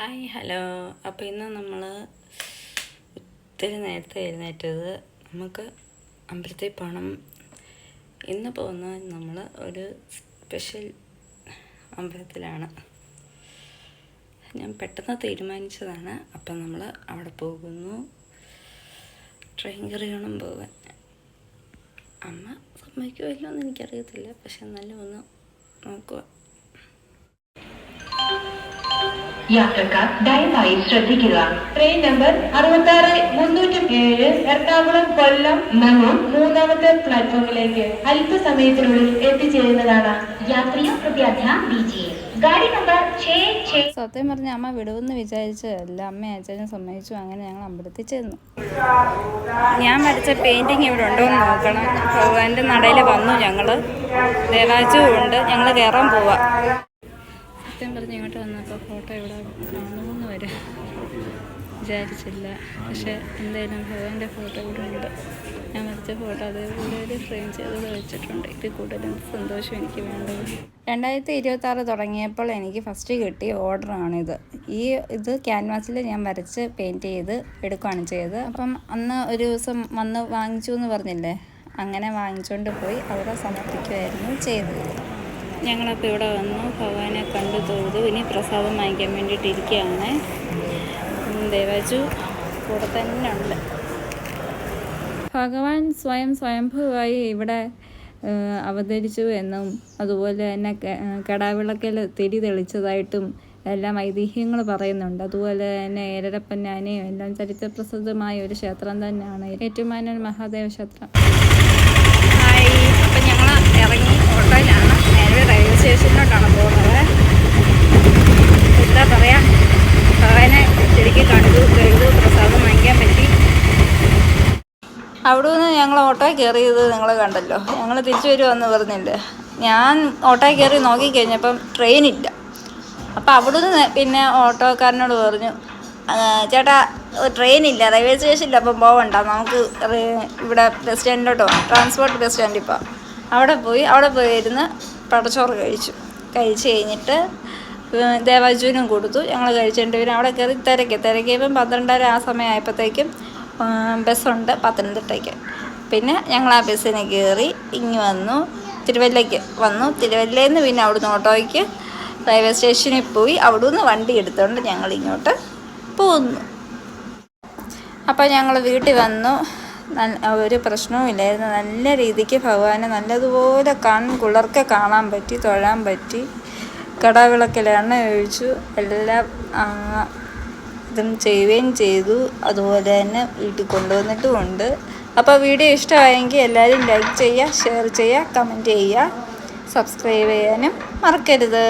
Hi hello. അപ്പോൾ ഇന്ന് നമ്മൾ ഒത്തിരി നേരത്തെ എഴുന്നേറ്റത് നമുക്ക് അമ്പലത്തിൽ പോകണം ഇന്ന് പോകുന്ന നമ്മൾ ഒരു സ്പെഷ്യൽ അമ്പലത്തിലാണ്. ഞാൻ പെട്ടെന്ന് തീരുമാനിച്ചതാണ്. അപ്പം നമ്മൾ അവിടെ പോകുന്നു. ട്രെയിൻ കയറി വേണം പോകാൻ അമ്മ സമ്മതിക്കുമല്ലോ എന്ന് എനിക്കറിയത്തില്ല. പക്ഷെ എന്നാലും ഒന്ന് നോക്കുക യാത്രക്കാർ ദയവായി ശ്രദ്ധിക്കുക. ട്രെയിൻ നമ്പർ അറുപത്തി ആറ് മുന്നൂറ്റി ഏഴ് എറണാകുളം കൊല്ലം മെമു മൂന്നാമത്തെ പ്ലാറ്റ്ഫോമിലേക്ക് അല്പസമയത്തിനുള്ളിൽ എത്തിച്ചേരുന്നതാണ്. യാത്രിയോ കൃപയാ ബി ജി ഗാഡി നമ്പർ സത്യം പറഞ്ഞ അമ്മ വിടുമെന്ന് വിചാരിച്ചതല്ല അമ്മ അച്ഛനും സമ്മതിച്ചു. അങ്ങനെ ഞങ്ങൾ അമ്പലത്തിൽ ചെന്നു. ഞാൻ വരച്ച പെയിന്റിങ് ഇവിടെ ഉണ്ടോ എന്ന് നോക്കണം. ഭഗവാന്റെ നടയിൽ വന്നു ഞങ്ങൾ ദേവാജുവും ഉണ്ട്. ഞങ്ങൾ കയറാൻ പോവാ. സത്യം പറഞ്ഞ് ഇങ്ങോട്ട് വന്നപ്പോൾ ഫോട്ടോ ഇവിടെ കാണുമെന്ന് വരെ വിചാരിച്ചില്ല. പക്ഷെ എന്തായാലും ഭഗവാന്റെ ഫോട്ടോ ഇവിടെ ഉണ്ട്. ഞാൻ വരച്ച ഫോട്ടോ അതേപോലെ ഒരു ഫ്രെയിം ചെയ്ത് വെച്ചിട്ടുണ്ട്. ഇത് കൂടുതലും സന്തോഷം എനിക്ക് വേണ്ടത്. രണ്ടായിരത്തി ഇരുപത്തി ആറ് തുടങ്ങിയപ്പോൾ എനിക്ക് ഫസ്റ്റ് കിട്ടിയ ഓർഡറാണിത്. ഈ ഇത് ക്യാൻവാസിൽ ഞാൻ വരച്ച് പെയിന്റ് ചെയ്ത് എടുക്കുകയാണ് ചെയ്തത്. അപ്പം അന്ന് ഒരു ദിവസം വന്ന് വാങ്ങിച്ചു എന്ന് പറഞ്ഞില്ലേ? അങ്ങനെ വാങ്ങിച്ചുകൊണ്ട് പോയി അവിടെ സമർപ്പിക്കുമായിരുന്നു ചെയ്തത്. ഞങ്ങളപ്പോൾ ഇവിടെ വന്നു. ഭഗവാനെ കണ്ടു തൊഴുതു. ഇനി പ്രസാദം വാങ്ങിക്കാൻ വേണ്ടിയിട്ട് ഇരിക്കുകയാണ്. ദേവാജു കൂടെ തന്നെ ഉണ്ട്. ഭഗവാൻ സ്വയം സ്വയംഭൂവായി ഇവിടെ അവതരിച്ചു എന്നും അതുപോലെ തന്നെ കടാവിളക്കൽ തിരി തെളിച്ചതായിട്ടും എല്ലാം ഐതിഹ്യങ്ങൾ പറയുന്നുണ്ട്. അതുപോലെ തന്നെ ഏരരപ്പന്നാനയും എല്ലാം ചരിത്രപ്രസിദ്ധമായ ഒരു ക്ഷേത്രം തന്നെയാണ്. ഏറ്റുമാനൂർ മഹാദേവ ക്ഷേത്രം. ഹായ്. അപ്പം ഞങ്ങൾ ഇറങ്ങി ഓട്ടോയിലാണ് നേരെ റെയിൽവേ സ്റ്റേഷനിലോട്ടാണ് പോകുന്നത് എന്താ പറയാ ഭഗവാനെ ശരിക്കും കണ്ടു തൊഴുതു പ്രസാദം വാങ്ങിക്കാൻ പറ്റി അവിടെ നിന്ന് ഞങ്ങൾ ഓട്ടോയിൽ കയറിയത് നിങ്ങൾ കണ്ടല്ലോ. ഞങ്ങൾ തിരിച്ചു വരുമെന്ന് പറഞ്ഞില്ലേ. ഞാൻ ഓട്ടോ കയറി നോക്കിക്കഴിഞ്ഞപ്പം ട്രെയിനില്ല അപ്പോൾ അവിടുന്ന് പിന്നെ ഓട്ടോക്കാരനോട് പറഞ്ഞു ചേട്ടാ ട്രെയിൻ ഇല്ല റെയിൽവേ സ്റ്റേഷനിൽ അപ്പം പോവണ്ട. നമുക്ക് ഇവിടെ ബസ് സ്റ്റാൻഡിലോട്ട് പോകാം ട്രാൻസ്പോർട്ട് ബസ് സ്റ്റാൻഡിൽ പോകാം അവിടെ പോയി അവിടെ പോയി ഇരുന്ന് പടച്ചോറ് കഴിച്ചു. കഴിച്ച് കഴിഞ്ഞിട്ട് ദേവാജുവിനും കൊടുത്തു. ഞങ്ങൾ കഴിച്ചിട്ട് പിന്നെ അവിടെ കയറി തിരക്കി. തിരക്കിയപ്പം പന്ത്രണ്ടര ആ സമയമായപ്പോഴത്തേക്കും ബസ്സുണ്ട് പത്തനംതിട്ടയ്ക്ക്. പിന്നെ ഞങ്ങൾ ആ ബസ്സിന് കയറി ഇങ്ങ് വന്നു. തിരുവല്ലയ്ക്ക് വന്നു. തിരുവല്ലയിൽ നിന്ന് പിന്നെ അവിടുന്ന് ഓട്ടോയ്ക്ക് റെയിൽവേ സ്റ്റേഷനിൽ പോയി അവിടുന്ന് വണ്ടി എടുത്തുകൊണ്ട് ഞങ്ങൾ ഇങ്ങോട്ട് പോന്നു. അപ്പോൾ ഞങ്ങൾ വീട്ടിൽ വന്നു. ഒരു പ്രശ്നവുമില്ലായിരുന്നു നല്ല രീതിക്ക് ഭഗവാനെ നല്ലതുപോലെ കാണും കുളർക്കെ കാണാൻ പറ്റി തൊഴാൻ പറ്റി. കടകളൊക്കെ എണ്ണ ഒഴിച്ചു. എല്ലാം ഇതും ചെയ്യുകയും ചെയ്തു. അതുപോലെ തന്നെ വീട്ടിൽ കൊണ്ടുവന്നിട്ടും ഉണ്ട് അപ്പോൾ വീഡിയോ ഇഷ്ടമായെങ്കിൽ എല്ലാവരും ലൈക്ക് ചെയ്യുക ഷെയർ ചെയ്യുക കമന്റ് ചെയ്യുക. സബ്സ്ക്രൈബ് ചെയ്യാനും മറക്കരുത്.